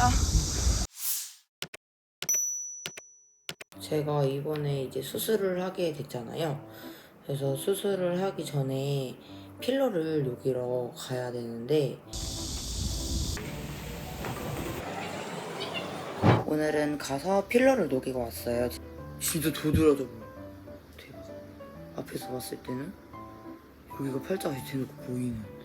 야 제가 이번에 이제 수술을 하게 됐잖아요. 그래서 수술을 하기 전에 필러를 녹이러 가야 되는데 오늘은 가서 필러를 녹이고 왔어요. 진짜 도드라져 보여. 대박. 앞에서 봤을 때는 여기가 팔자가 대놓고 보이는.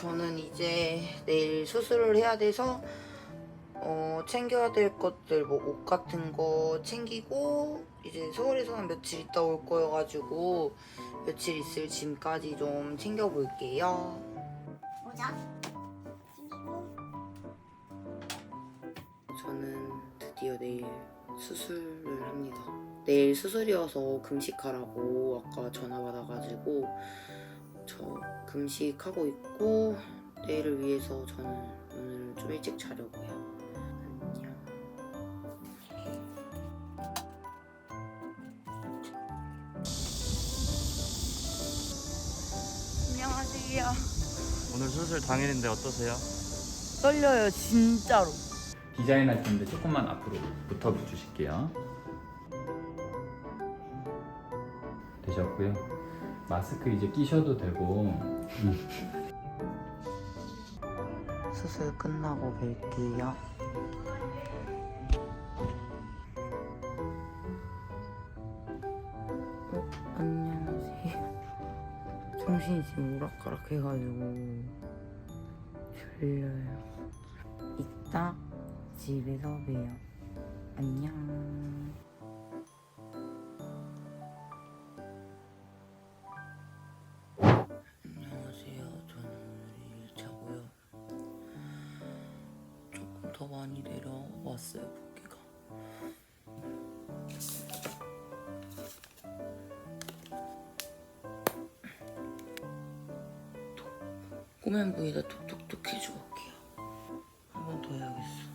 저는 이제 내일 수술을 해야 돼서 어, 챙겨야 될 것들 뭐 옷 같은 거 챙기고 이제 서울에서는 며칠 있다 올 거여가지고 며칠 있을 짐까지 좀 챙겨볼게요. 모자 챙기고 저는 드디어 내일 수술을 합니다. 내일 수술이어서 금식하라고 아까 전화 받아가지고 저 금식하고 있고 내일을 위해서 저는 오늘 좀 일찍 자려고요. 안녕. 안녕하세요. 오늘 수술 당일인데 어떠세요? 떨려요 진짜로. 디자인 할 텐데 조금만 앞으로 붙어 주실게요. 되셨고요. 마스크 이제 끼셔도 되고 수술 끝나고 뵐게요. 어, 안녕하세요. 정신이 지금 오락가락 해가지고 졸려요. 이따 집에서 봬요. 안녕. 더 많이 내려왔어요, 붓기가. 꼬맨 부위에다 톡톡톡 해주고 올게요. 한 번 더 해야겠어.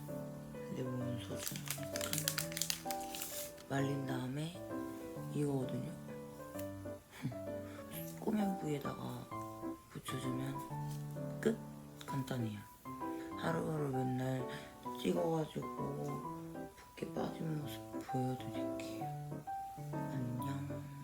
내 몸은 소중하니까. 말린 다음에 이거거든요. 꼬맨 부위에다가 붙여주면 끝? 간단해요. 하루하루 맨날 찍어가지고 붓기 빠진 모습 보여드릴게요. 안녕.